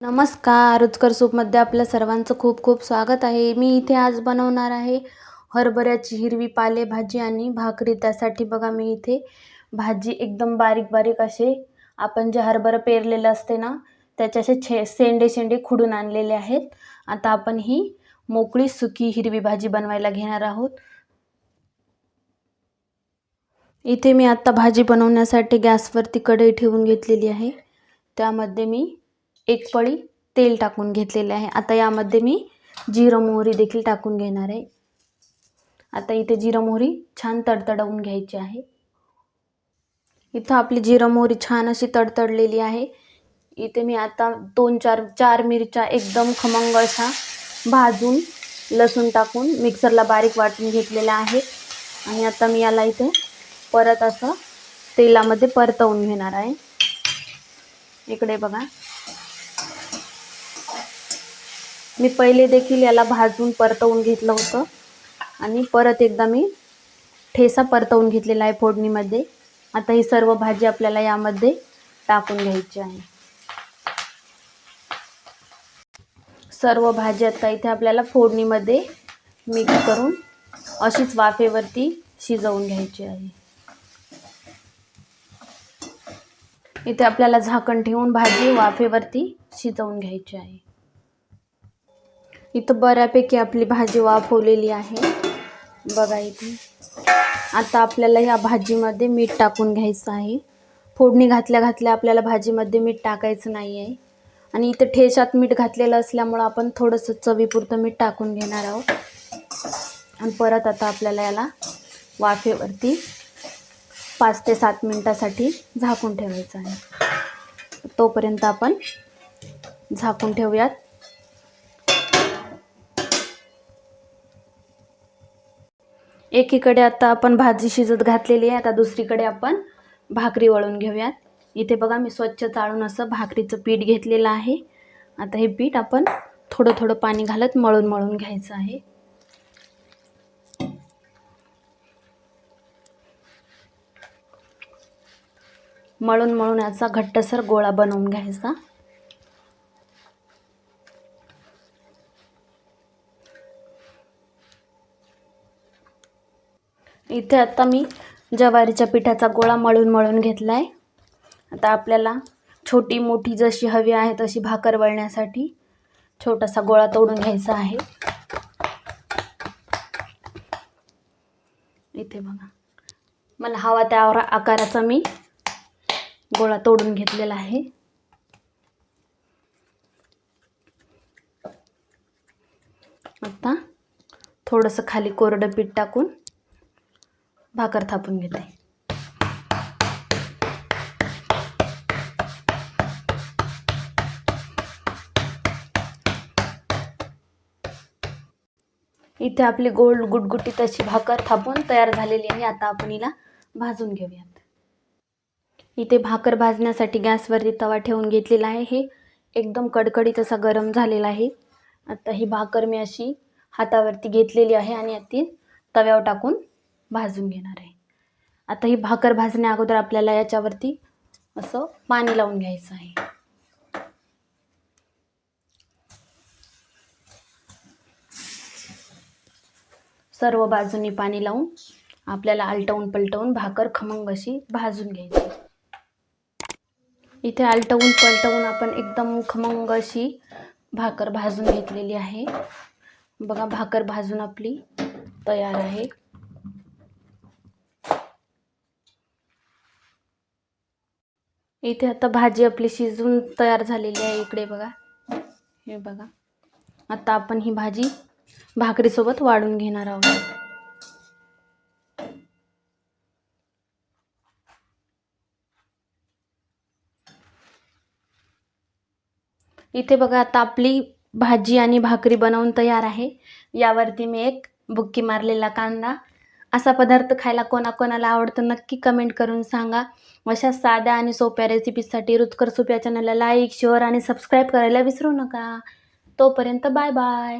नमस्कार रुचकर सूपमध्ये आपल्या सर्वांचं खूप खूप स्वागत आहे. मी इथे आज बनवणार आहे हरभऱ्याची हिरवी पालेभाजी आणि भाकरी. त्यासाठी बघा मी इथे भाजी एकदम बारीक बारीक असे आपण जे हरभरं पेरलेलं असते ना त्याचे असे छे शेंडे शेंडे खुडून आणलेले आहेत. आता आपण ही मोकळी सुकी हिरवी भाजी बनवायला घेणार आहोत. इथे मी आत्ता भाजी बनवण्यासाठी गॅसवरती कढई ठेवून घेतलेली आहे. त्यामध्ये मी एक पळी तेल टाकून घेतलेले आहे. आता यामध्ये मी जिरं मोहरी देखील टाकून घेणार आहे. आता इथे जिरं मोहरी छान तडतडवून घ्यायची आहे. इथं आपली जिरं मोहरी छान अशी तडतडलेली आहे. इथे मी आता दोन चार चार मिरच्या एकदम खमंग अशा भाजून लसूण टाकून मिक्सरला बारीक वाटून घेतलेल्या आहे आणि आता मी याला इथे परत असं तेलामध्ये परतवून घेणार आहे. इकडे बघा. मी पहिले देखील याला भाजून परतवून घेतलं होतं. आणि परत एकदा मी ठेसा परतवून घेतलेला आहे फोडणीमध्ये. आता ही सर्व भाजी आपल्याला यामध्ये टाकून घ्यायची आहे. सर्व भाजी आता इथे आपल्याला फोडणीमध्ये मिक्स करून अशीच वाफेवरती शिजवून घ्यायची आहे. इथे आपल्याला झाकण ठेवून भाजी वाफेवरती शिजवून घ्यायची आहे. इथं बऱ्यापैकी आपली भाजी वाफवलेली आहे. बघा इथे. आता आपल्याला ह्या भाजीमध्ये मीठ टाकून घ्यायचं आहे. फोडणी घातल्या घातल्या आपल्याला भाजीमध्ये मीठ टाकायचं नाही आहे आणि इथं ठेच्यात मीठ घातलेलं असल्यामुळं आपण थोडंसं चवीपुरतं मीठ टाकून घेणार आहोत. आणि परत आता आपल्याला याला वाफेवरती पाच ते सात मिनटासाठी झाकून ठेवायचं आहे. तोपर्यंत आपण झाकून ठेवूयात. एकीकडे आता आपण भाजी शिजत घातलेली आहे आता दुसरीकडे आपण भाकरी वळून घेऊयात. इथे बघा मी स्वच्छ चाळून असं भाकरीचं पीठ घेतलेलं आहे. आता हे पीठ आपण थोडं थोडं पाणी घालत मळून मळून घ्यायचं आहे. मळून मळून याचा घट्टसर गोळा बनवून घ्यायचा. इथे आता मी ज्वारीच्या पिठाचा गोळा मळून मळून घेतला आहे आता आपल्याला छोटी मोठी जशी हवी आहे तशी भाकर वळण्यासाठी छोटासा गोळा तोडून घ्यायचा आहे. इथे बघा. मला हवा त्या आकाराचा मी गोळा तोडून घेतलेला आहे. आता थोडंसं खाली कोरडं पीठ टाकून भाकर थापून घेते. इथे आपली गोल गुटगुटीत अशी भाकर थापून तयार झालेली आहे. आता आपण हिला भाजून घेऊयात. इथे भाकर भाजण्यासाठी गॅसवरती तवा ठेवून घेतलेला आहे. हे एकदम कडकडीत असा गरम झालेला आहे. आता ही भाकर मी अशी हातावरती घेतलेली आहे आणि ती तव्यावर टाकून भाजून घेणार आहे. आता ही भाकर भाजण्या अगोदर आपल्याला याच्यावरती असं पाणी लावून घ्यायचं आहे. सर्व बाजूनी पाणी लावून आपल्याला आलटवून पलटवून भाकर खमंग अशी भाजून घ्यायची इथे आलटवून पलटवून आपण एकदम खमंग अशी भाकर भाजून घेतलेली आहे. बघा भाकर भाजून आपली तयार आहे. इथे आता भाजी आपली शिजून तयार झालेली आहे इकडे बघा. हे बघा. आता आपण ही भाजी भाकरीसोबत वाढून घेणार आहोत. इथे बघा आता आपली भाजी आणि भाकरी बनवून तयार आहे. यावरती मी एक बुक्की मारलेला कांदा असा पदार्थ खायला कोणाकोणाला आवडतं नक्की कमेंट करून सांगा. अशा साध्या आणि सोप्या रेसिपीजसाठी रुचकर सोप्या चॅनलला लाईक शेअर आणि सबस्क्राईब करायला विसरू नका. तोपर्यंत बाय बाय